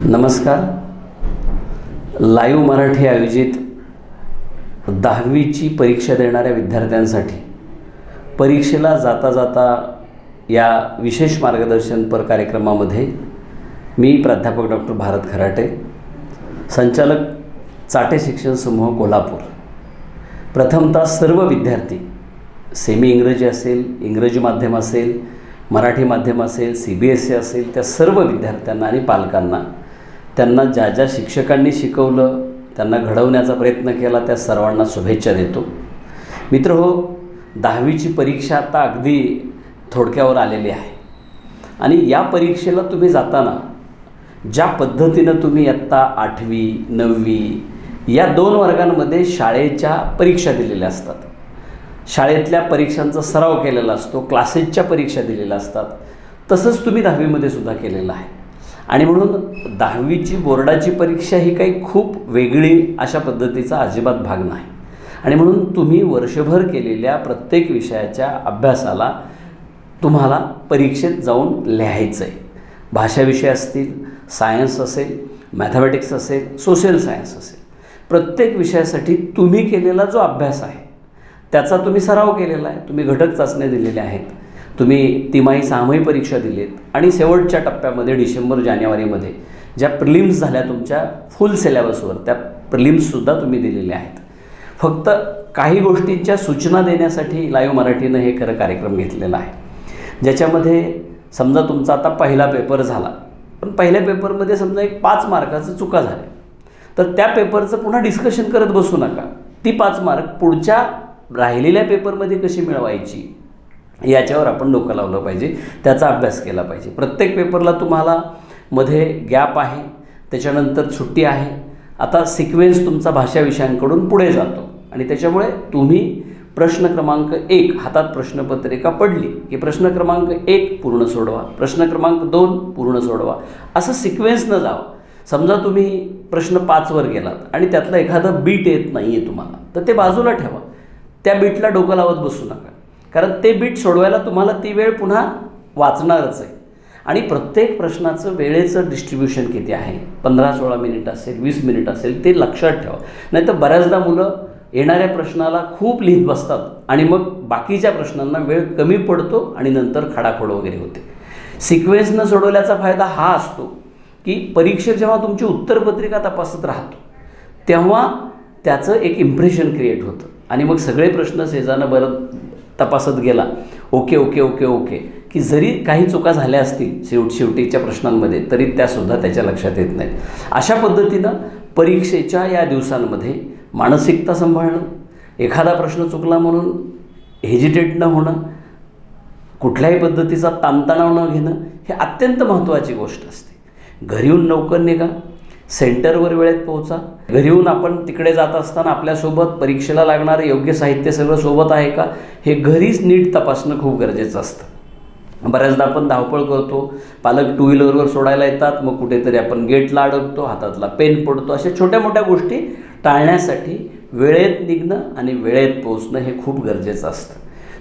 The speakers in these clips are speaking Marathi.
नमस्कार. लाईव्ह मराठी आयोजित दहावीची परीक्षा देणाऱ्या विद्यार्थ्यांसाठी परीक्षेला जाता जाता या विशेष मार्गदर्शनपर कार्यक्रमामध्ये मी प्राध्यापक डॉक्टर भारत खराटे संचालक चाटे शिक्षण समूह कोल्हापूर. प्रथमतः सर्व विद्यार्थी सेमी इंग्रजी असेल इंग्रजी माध्यम असेल मराठी माध्यम असेल सी बी एस सी असेल त्या सर्व विद्यार्थ्यांना आणि पालकांना त्यांना ज्या ज्या शिक्षकांनी शिकवलं त्यांना घडवण्याचा प्रयत्न केला त्या सर्वांना शुभेच्छा देतो. मित्र हो दहावीची परीक्षा आता अगदी थोडक्यावर आलेली आहे. आणि या परीक्षेला तुम्ही जाताना ज्या पद्धतीनं तुम्ही आत्ता आठवी नववी या दोन वर्गांमध्ये शाळेच्या परीक्षा दिलेल्या असतात. शाळेतल्या परीक्षांचा सराव केलेला असतो क्लासेसच्या परीक्षा दिलेल्या असतात. तसंच तुम्ही दहावीमध्ये सुद्धा केलेलं आहे. आणि म्हणून दहावीची बोर्डाची परीक्षा ही काही खूप वेगळी अशा पद्धतीचा अजिबात भाग नाही. आणि म्हणून तुम्ही वर्षभर केलेल्या प्रत्येक विषयाच्या अभ्यासाला तुम्हाला परीक्षेत जाऊन लिहायचं आहे भाषा विषय असतील सायन्स असेल मॅथमॅटिक्स असेल सोशल सायन्स असेल. प्रत्येक विषयासाठी तुम्ही केलेला जो अभ्यास आहे त्याचा तुम्ही सराव केलेला आहे. तुम्ही घटक चाचण्या दिलेल्या आहेत. तुम्ही तिमाही सहामाही परीक्षा दिलीत आणि शेवटच्या टप्प्यामध्ये डिसेंबर जानेवारीमध्ये ज्या प्रिलिम्स झाल्या तुमच्या फुल सिलेबसवर त्या प्रिलिम्ससुद्धा तुम्ही दिलेल्या आहेत. फक्त काही गोष्टींच्या सूचना देण्यासाठी लाईव्ह मराठीनं हे खरं कार्यक्रम घेतलेला आहे. ज्याच्यामध्ये समजा तुमचा आता पहिला पेपर झाला पण पहिल्या पेपरमध्ये समजा एक पाच मार्काचं चुका झाल्या तर त्या पेपरचं पुन्हा डिस्कशन करत बसू नका. ती पाच मार्क पुढच्या राहिलेल्या पेपरमध्ये कशी मिळवायची? याच्यावर आपण डोकं लावलं पाहिजे. त्याचा अभ्यास केला पाहिजे. प्रत्येक पेपरला तुम्हाला मध्ये गॅप आहे त्याच्यानंतर सुट्टी आहे. आता सिक्वेन्स तुमचा भाषा विषयांकडून पुढे जातो. आणि त्याच्यामुळे तुम्ही प्रश्न क्रमांक एक हातात प्रश्नपत्रिका पडली की प्रश्न क्रमांक एक पूर्ण सोडवा. प्रश्न क्रमांक दोन पूर्ण सोडवा. असं सिक्वेन्सनं जावं. समजा तुम्ही प्रश्न पाचवर गेलात आणि त्यातलं एखादं बीट येत नाही आहे तुम्हाला तर ते बाजूला ठेवा. त्या बीटला डोकं लावत बसू नका. कारण ते बीट सोडवायला तुम्हाला ती वेळ पुन्हा वाचणारच आहे. आणि प्रत्येक प्रश्नाचं वेळेचं डिस्ट्रीब्युशन किती आहे? पंधरा सोळा मिनिट असेल वीस मिनिट असेल ते लक्षात ठेवा. नाही तर बऱ्याचदा मुलं येणाऱ्या प्रश्नाला खूप लिहित बसतात आणि मग बाकीच्या प्रश्नांना वेळ कमी पडतो आणि नंतर खडाखोड वगैरे होते. सिक्वेन्सनं सोडवल्याचा फायदा हा असतो की परीक्षेत जेव्हा तुमची उत्तरपत्रिका तपासत राहतो तेव्हा त्याचं एक इम्प्रेशन क्रिएट होतं. आणि मग सगळे प्रश्न सेजानं बरं तपासत गेला. Okay okay okay okay. की जरी काही चुका झाल्या असतील शेवट शेवटीच्या प्रश्नांमध्ये तरी त्यासुद्धा त्याच्या लक्षात येत नाहीत. अशा पद्धतीनं परीक्षेच्या या दिवसांमध्ये मानसिकता सांभाळणं एखादा प्रश्न चुकला म्हणून हेजिटेट न होणं कुठल्याही पद्धतीचा ताणतणाव न घेणं हे अत्यंत महत्त्वाची गोष्ट असते. घरी येऊन लवकर निघा सेंटरवर वेळेत पोहोचा. घरी येऊन आपण तिकडे जात असताना आपल्यासोबत परीक्षेला लागणारं योग्य साहित्य सगळं सोबत आहे का हे घरीच नीट तपासणं खूप गरजेचं असतं. बऱ्याचदा आपण धावपळ करतो पालक टू व्हीलरवर सोडायला येतात मग कुठेतरी आपण गेटला अडकतो हातातला पेन पडतो अशा छोट्या मोठ्या गोष्टी टाळण्यासाठी वेळेत निघणं आणि वेळेत पोहोचणं हे खूप गरजेचं असतं.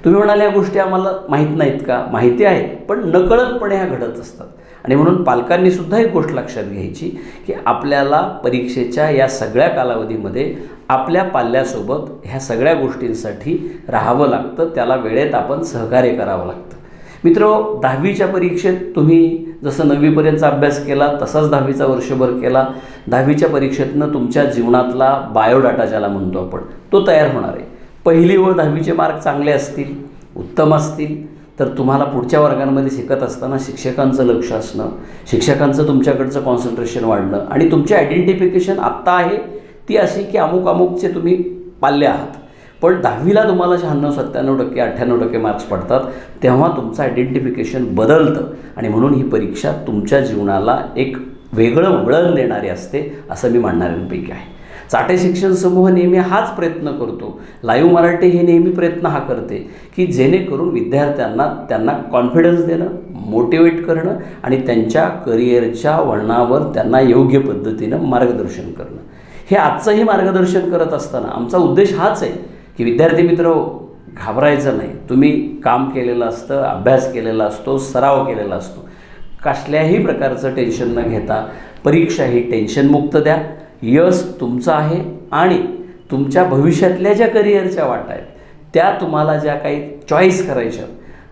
तुम्ही म्हणाल या गोष्टी आम्हाला माहीत नाहीत का? माहिती आहेत पण नकळतपणे ह्या घडत असतात. आणि म्हणून पालकांनी सुद्धा एक गोष्ट लक्षात घ्यायची की आपल्याला परीक्षेच्या या सगळ्या कालावधीमध्ये आपल्या पाल्यासोबत ह्या सगळ्या गोष्टींसाठी राहावं लागतं त्याला वेळेत आपण सहकार्य करावं लागतं. मित्र दहावीच्या परीक्षेत तुम्ही जसं नववीपर्यंतचा अभ्यास केला तसाच दहावीचा वर्षभर केला. दहावीच्या परीक्षेतनं तुमच्या जीवनातला बायोडाटा ज्याला म्हणतो आपण तो तयार होणार आहे. पहिली व दहावीचे मार्क चांगले असतील उत्तम असतील तर तुम्हाला पुढच्या वर्गांमध्ये शिकत असताना शिक्षकांचं लक्ष असणं शिक्षकांचं तुमच्याकडचं कॉन्सन्ट्रेशन वाढणं आणि तुमची आयडेंटिफिकेशन आत्ता आहे ती अशी की अमुक अमुकचे तुम्ही पाल्ले आहात. पण दहावीला तुम्हाला शहाण्णव सत्त्याण्णव टक्के अठ्ठ्याण्णव टक्के मार्क्स पडतात तेव्हा तुमचं आयडेंटिफिकेशन बदलतं आणि म्हणून ही परीक्षा तुमच्या जीवनाला एक वेगळं वळण देणारी असते असं मी मांडणाऱ्यांपैकी आहे. चाटे शिक्षण समूह नेहमी हाच प्रयत्न करतो. लाईव्ह मराठी हे नेहमी प्रयत्न हा करते की जेणेकरून विद्यार्थ्यांना त्यांना कॉन्फिडन्स देणं मोटिवेट करणं आणि त्यांच्या करिअरच्या वळणावर त्यांना योग्य पद्धतीनं मार्गदर्शन करणं. हे आजचंही मार्गदर्शन करत असताना आमचा उद्देश हाच आहे की विद्यार्थी मित्र घाबरायचं नाही. तुम्ही काम केलेलं असतं अभ्यास केलेला असतो सराव केलेला असतो. कसल्याही प्रकारचं टेन्शन न घेता परीक्षा ही टेन्शनमुक्त द्या. यश तुमचं आहे आणि तुमच्या भविष्यातल्या ज्या करिअरच्या वाटा आहेत त्या तुम्हाला ज्या काही चॉईस करायच्या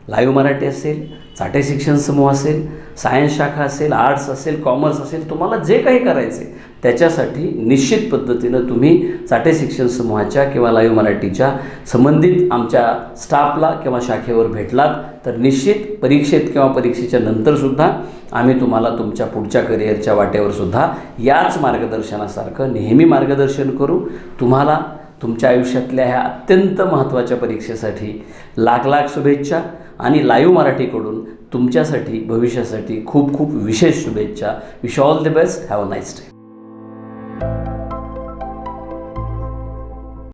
लाईव्ह मराठी असेल चाटे शिक्षण समूह असेल सायन्स शाखा असेल आर्ट्स असेल कॉमर्स असेल तुम्हाला जे काही करायचे त्याच्यासाठी निश्चित पद्धतीनं तुम्ही चाटे शिक्षण समूहाच्या किंवा लाईव्ह मराठीच्या संबंधित आमच्या स्टाफला किंवा शाखेवर भेटलात तर निश्चित परीक्षेत किंवा परीक्षेच्या नंतरसुद्धा आम्ही तुम्हाला तुमच्या पुढच्या करिअरच्या वाटेवर सुद्धा याच मार्गदर्शनासारखं नेहमी मार्गदर्शन करू. तुम्हाला तुमच्या आयुष्यातल्या ह्या अत्यंत महत्त्वाच्या परीक्षेसाठी लाख लाख शुभेच्छा. आणि लाईव्ह मराठीकडून तुमच्यासाठी भविष्यासाठी खूप खूप विशेष शुभेच्छा. Wish all the best have a nice day